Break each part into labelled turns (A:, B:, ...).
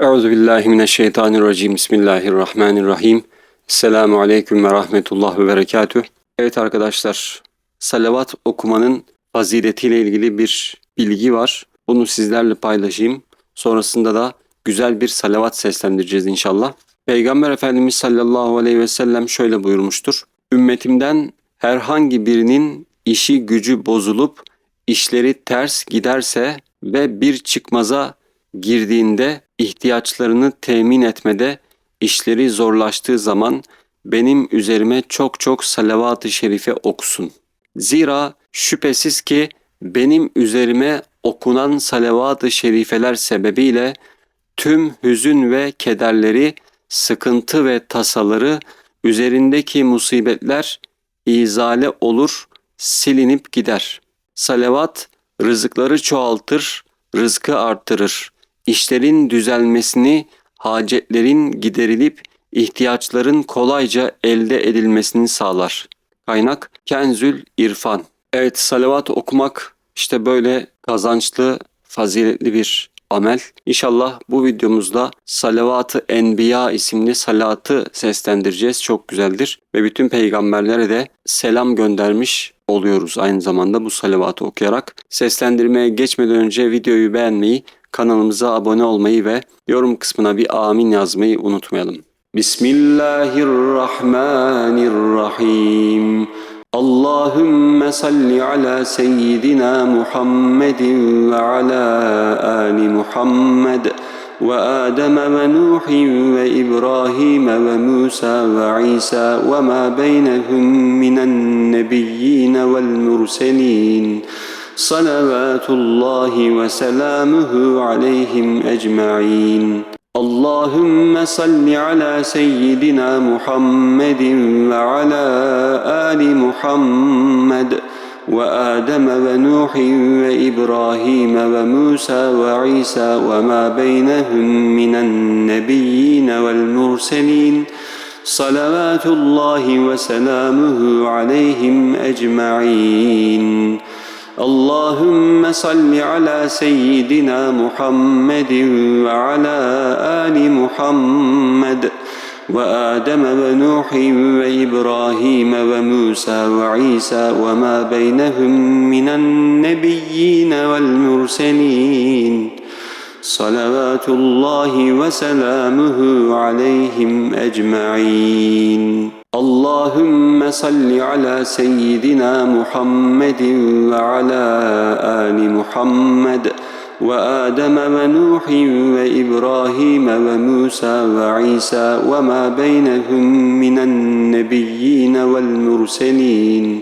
A: Euzu billahi mineşşeytanirracim. Bismillahirrahmanirrahim. Selamun aleyküm ve rahmetullah ve berekatüh. Evet arkadaşlar, salavat okumanın faziletiyle ilgili bir bilgi var. Bunu sizlerle paylaşayım. Sonrasında da güzel bir salavat seslendireceğiz inşallah. Peygamber Efendimiz sallallahu aleyhi ve sellem şöyle buyurmuştur. Ümmetimden herhangi birinin işi gücü bozulup işleri ters giderse ve bir çıkmaza girdiğinde ihtiyaçlarını temin etmede işleri zorlaştığı zaman benim üzerime çok çok salavat-ı şerife okusun. Zira şüphesiz ki benim üzerime okunan salavat-ı şerifeler sebebiyle tüm hüzün ve kederleri, sıkıntı ve tasaları, üzerindeki musibetler izale olur, silinip gider. Salavat rızıkları çoğaltır, rızkı arttırır. İşlerin düzelmesini, hacetlerin giderilip ihtiyaçların kolayca elde edilmesini sağlar. Kaynak Kenzül İrfan. Evet salavat okumak işte böyle kazançlı, faziletli bir amel. İnşallah bu videomuzda Salavat-ı Enbiya isimli salatı seslendireceğiz. Çok güzeldir. Ve bütün peygamberlere de selam göndermiş oluyoruz aynı zamanda bu salavatı okuyarak. Seslendirmeye geçmeden önce videoyu beğenmeyi, kanalımıza abone olmayı ve yorum kısmına bir amin yazmayı unutmayalım. Bismillahirrahmanirrahim. Allahümme salli ala seyyidina Muhammedin ve ala ali Muhammed ve Adem ve Nuh ve İbrahim ve Musa ve İsa ve ma beynehum minen nebiyyin vel murselin. Salawatullahi ve selamuhu aleyhim ecma'in. اللهم صل على سيدنا محمد وعلى آل محمد وآدم ونوح وإبراهيم وموسى وعيسى وما بينهم من النبيين والمرسلين صلوات الله وسلامه عليهم أجمعين اللهم صل على سيدنا محمد وعلى آل محمد وآدم ونوح وإبراهيم وموسى وعيسى وما بينهم من النبيين والمرسلين. صلوات الله وسلامه عليهم أجمعين. اللهم صل على سيدنا محمد وعلى آل محمد وآدم ونوح وإبراهيم وموسى وعيسى وما بينهم من النبيين والمرسلين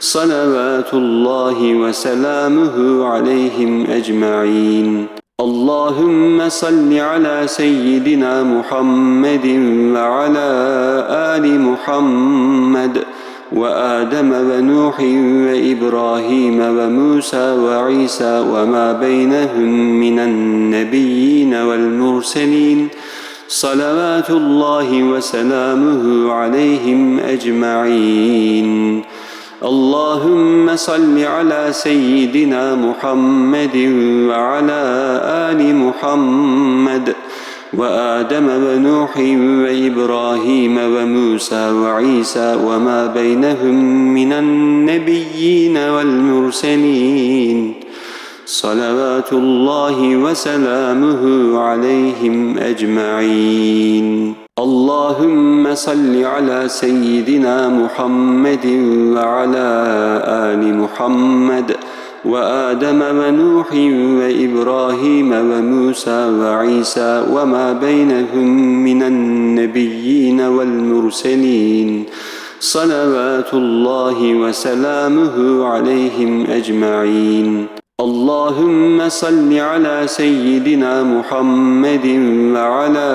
A: صلوات الله وسلامه عليهم أجمعين. اللهم صل على سيدنا محمد وعلى آل محمد وآدم ونوح وإبراهيم وموسى وعيسى وما بينهم من النبيين والمرسلين صلوات الله وسلامه عليهم أجمعين. اللهم صل على سيدنا محمد وعلى آل محمد وآدم ونوح وإبراهيم وموسى وعيسى وما بينهم من النبيين والمرسلين. صلوات الله وسلامه عليهم أجمعين. اللهم صل على سيدنا محمد وعلى آل محمد وآدم ونوح وإبراهيم وموسى وعيسى وما بينهم من النبيين والمرسلين صلوات الله وسلامه عليهم أجمعين. اللهم صل على سيدنا محمد وعلى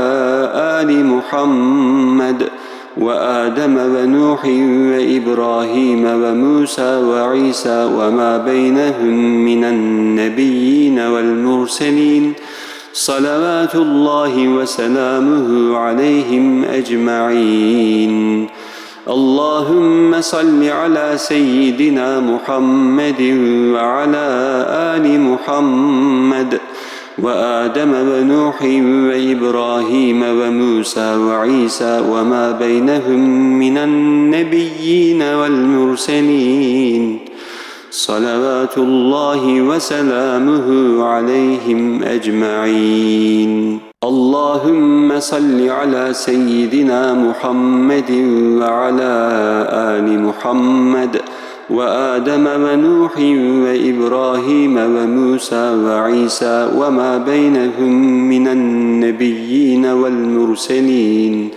A: آل محمد وآدم ونوح وإبراهيم وموسى وعيسى وما بينهم من النبيين والمرسلين صلوات الله وسلامه عليهم أجمعين. اللهم صل على سيدنا محمد وعلى آل محمد وآدم ونوح وإبراهيم وموسى وعيسى وما بينهم من النبيين والمرسلين. صلوات الله وسلامه عليهم أجمعين. اللهم صل على سيدنا محمد وعلى آل محمد وآدم ونوح وإبراهيم وموسى وعيسى وما بينهم من النبيين والمرسلين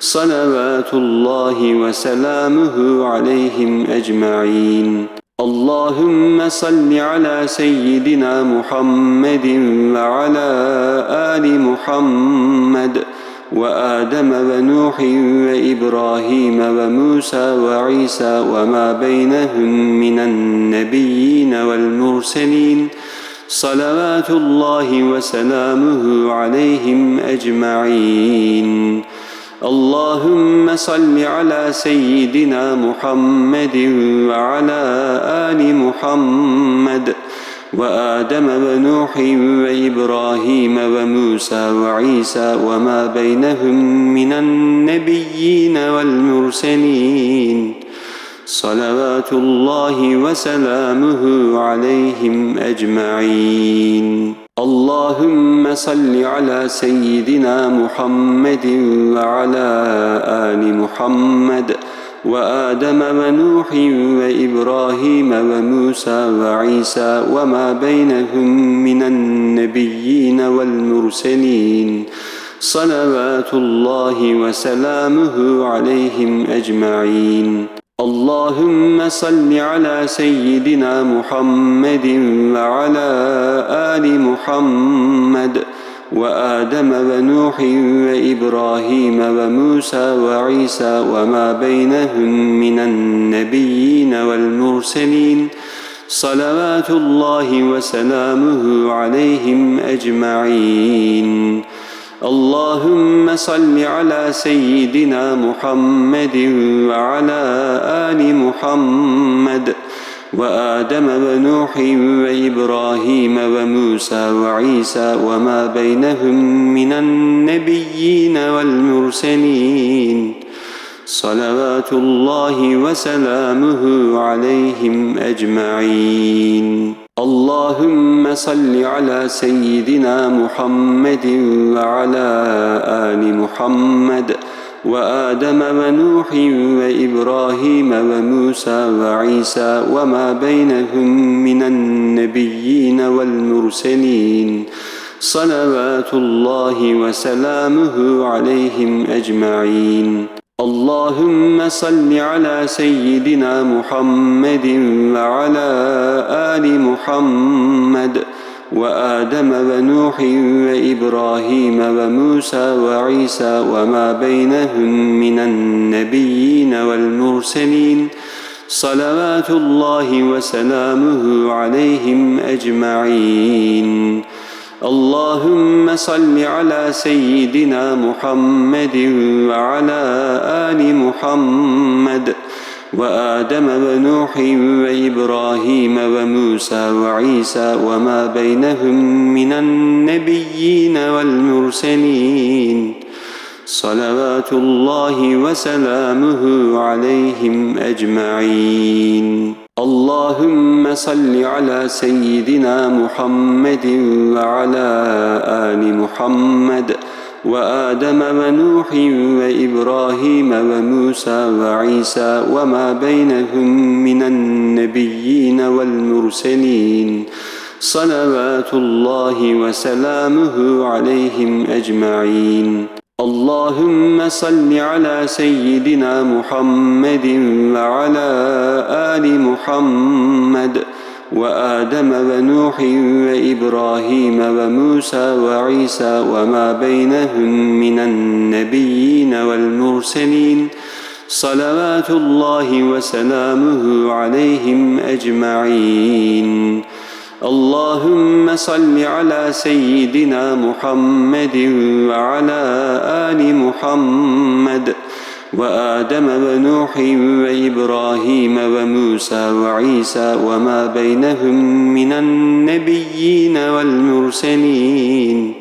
A: صلوات الله وسلامه عليهم أجمعين. اللهم صل على سيدنا محمد وعلى آل محمد وآدم ونوح وإبراهيم وموسى وعيسى وما بينهم من النبيين والمرسلين صلوات الله وسلامه عليهم أجمعين. اللهم صل على سيدنا محمد وعلى آل محمد وآدم ونوح وإبراهيم وموسى وعيسى وما بينهم من النبيين والمرسلين. صلوات الله وسلامه عليهم أجمعين. اللهم صل على سيدنا محمد وعلى آل محمد وآدم ونوح وإبراهيم وموسى وعيسى وما بينهم من النبيين والمرسلين صلوات الله وسلامه عليهم أجمعين. اللهم صل على سيدنا محمد وعلى آل محمد وآدم ونوح وإبراهيم وموسى وعيسى وما بينهم من النبيين والمرسلين صلوات الله وسلامه عليهم أجمعين. اللهم صل على سيدنا محمد وعلى آل محمد وآدم ونوح وإبراهيم وموسى وعيسى وما بينهم من النبيين والمرسلين صلوات الله وسلامه عليهم أجمعين اللهم صل على سيدنا محمد وعلى آل محمد وآدم ونوح وإبراهيم وموسى وعيسى وما بينهم من النبيين والمرسلين صلوات الله وسلامه عليهم أجمعين. اللهم صل على سيدنا محمد وعلى آل محمد وآدم ونوح وإبراهيم وموسى وعيسى وما بينهم من النبيين والمرسلين صلوات الله وسلامه عليهم أجمعين. اللهم صل على سيدنا محمد وعلى آل محمد وآدم ونوح وإبراهيم وموسى وعيسى وما بينهم من النبيين والمرسلين صلوات الله وسلامه عليهم أجمعين اللهم صل على سيدنا محمد وعلى آل محمد وآدم ونوح وإبراهيم وموسى وعيسى وما بينهم من النبيين والمرسلين صلوات الله وسلامه عليهم أجمعين. اللهم صل على سيدنا محمد وعلى آل محمد وآدم ونوح وإبراهيم وموسى وعيسى وما بينهم من النبيين والمرسلين صلوات الله وسلامه عليهم أجمعين. اللهم صل على سيدنا محمد وعلى آل محمد وآدم ونوح وإبراهيم وموسى وعيسى وما بينهم من النبيين والمرسلين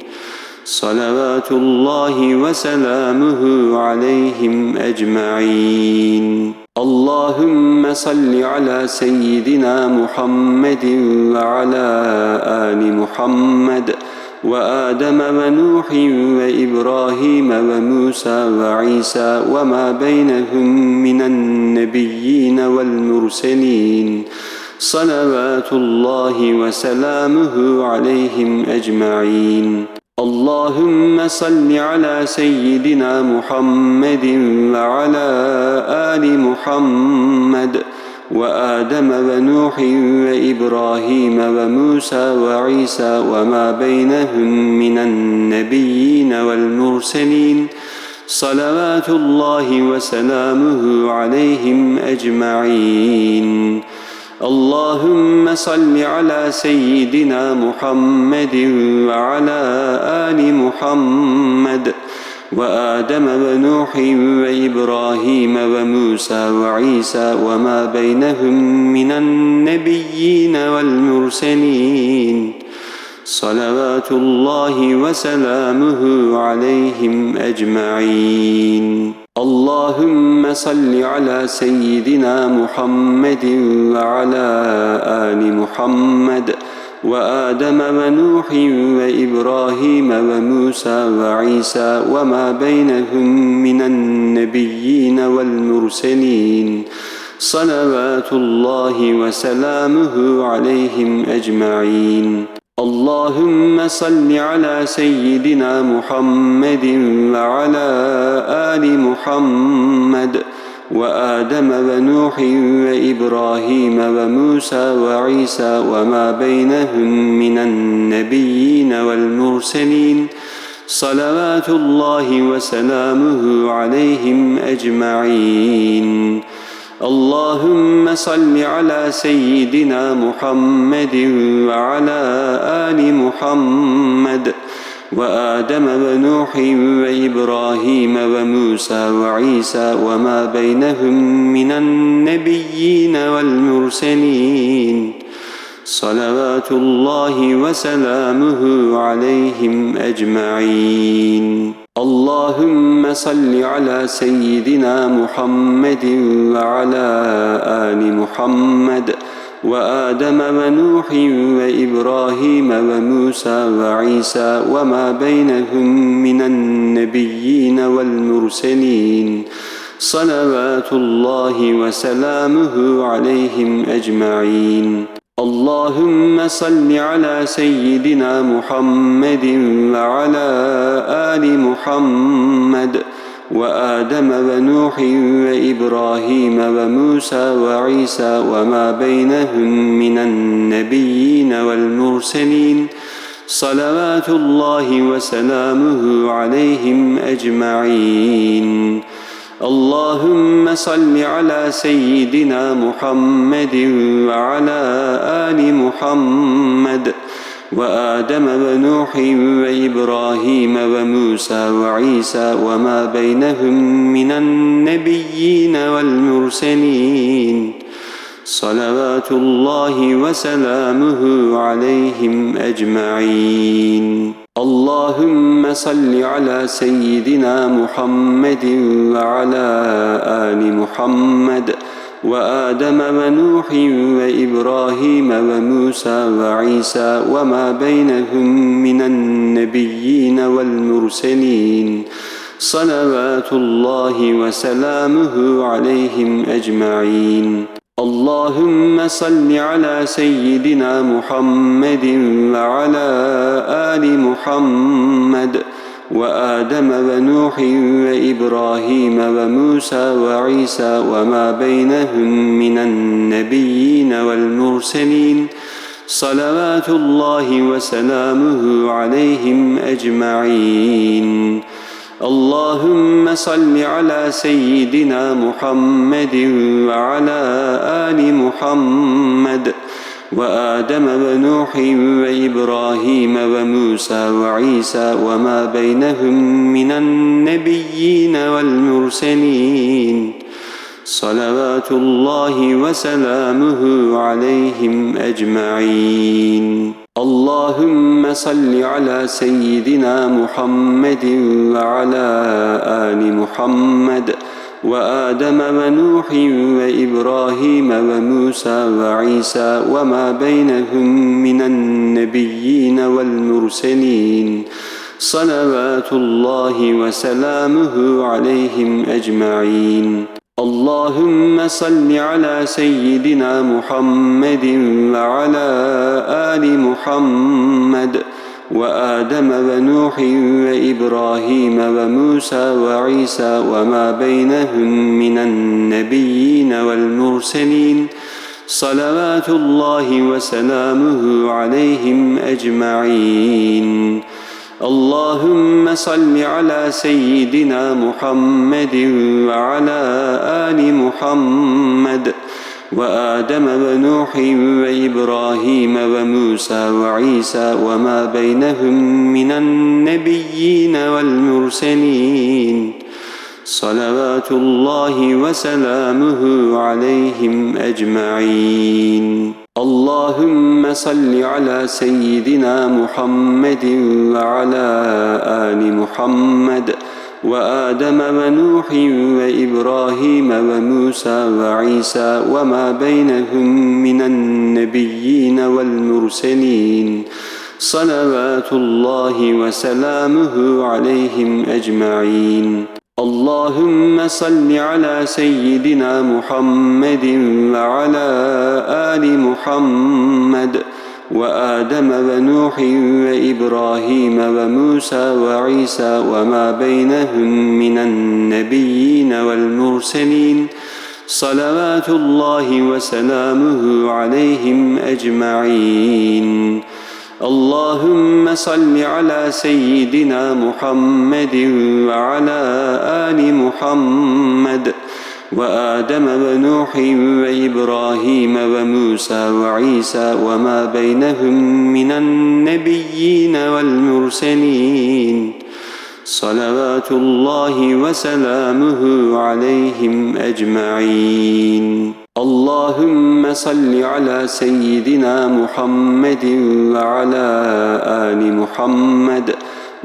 A: صلوات الله وسلامه عليهم أجمعين اللهم صل على سيدنا محمد وعلى آل محمد وآدم ونوح وإبراهيم وموسى وعيسى وما بينهم من النبيين والمرسلين صلوات الله وسلامه عليهم أجمعين. اللهم صل على سيدنا محمد وعلى آل محمد وآدم ونوح وإبراهيم وموسى وعيسى وما بينهم من النبيين والمرسلين صلوات الله وسلامه عليهم أجمعين. اللهم صل على سيدنا محمد وعلى آل محمد وآدم ونوح وإبراهيم وموسى وعيسى وما بينهم من النبيين والمرسلين صلوات الله وسلامه عليهم أجمعين اللهم صل على سيدنا محمد وعلى آل محمد وآدم ونوح وإبراهيم وموسى وعيسى وما بينهم من النبيين والمرسلين صلوات الله وسلامه عليهم أجمعين. اللهم صل على سيدنا محمد وعلى آل محمد وآدم ونوح وإبراهيم وموسى وعيسى وما بينهم من النبيين والمرسلين صلوات الله وسلامه عليهم أجمعين. اللهم صل على سيدنا محمد وعلى آل محمد وآدم ونوح وإبراهيم وموسى وعيسى وما بينهم من النبيين والمرسلين صلوات الله وسلامه عليهم أجمعين اللهم صل على سيدنا محمد وعلى آل محمد وآدم ونوح وإبراهيم وموسى وعيسى وما بينهم من النبيين والمرسلين صلوات الله وسلامه عليهم أجمعين. اللهم صل على سيدنا محمد وعلى آل محمد وآدم ونوح وإبراهيم وموسى وعيسى وما بينهم من النبيين والمرسلين صلوات الله وسلامه عليهم أجمعين. اللهم صل على سيدنا محمد وعلى آل محمد. وآدم ونوح وإبراهيم وموسى وعيسى وما بينهم من النبيين والمرسلين صلوات الله وسلامه عليهم أجمعين اللهم صل على سيدنا محمد وعلى آل محمد وآدم ونوح وإبراهيم وموسى وعيسى وما بينهم من النبيين والمرسلين صلوات الله وسلامه عليهم أجمعين. اللهم صل على سيدنا محمد وعلى آل محمد وآدم ونوح وإبراهيم وموسى وعيسى وما بينهم من النبيين والمرسلين صلوات الله وسلامه عليهم أجمعين. اللهم صل على سيدنا محمد وعلى آل محمد وآدم ونوح وإبراهيم وموسى وعيسى وما بينهم من النبيين والمرسلين صلوات الله وسلامه عليهم أجمعين اللهم صل على سيدنا محمد وعلى آل محمد وآدم ونوح وإبراهيم وموسى وعيسى وما بينهم من النبيين والمرسلين صلوات الله وسلامه عليهم أجمعين. اللهم صل على سيدنا محمد وعلى آل محمد وآدم ونوح وإبراهيم وموسى وعيسى وما بينهم من النبيين والمرسلين صلوات الله وسلامه عليهم أجمعين. اللهم صل على سيدنا محمد وعلى آل محمد وآدم ونوح وإبراهيم وموسى وعيسى وما بينهم من النبيين والمرسلين صلوات الله وسلامه عليهم أجمعين اللهم صل على سيدنا محمد وعلى آل محمد وآدم ونوح وإبراهيم وموسى وعيسى وما بينهم من النبيين والمرسلين صلوات الله وسلامه عليهم أجمعين. اللهم صل على سيدنا محمد وعلى آل محمد وآدم ونوح وإبراهيم وموسى وعيسى وما بينهم من النبيين والمرسلين صلوات الله وسلامه عليهم أجمعين. اللهم صل على سيدنا محمد وعلى آل محمد وآدم ونوح وإبراهيم وموسى وعيسى وما بينهم من النبيين والمرسلين صلوات الله وسلامه عليهم أجمعين اللهم صل على سيدنا محمد وعلى آل محمد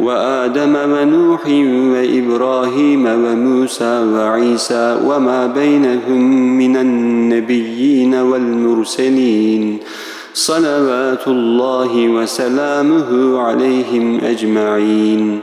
A: وآدم ونوح وإبراهيم وموسى وعيسى وما بينهم من النبيين والمرسلين صلوات الله وسلامه عليهم أجمعين.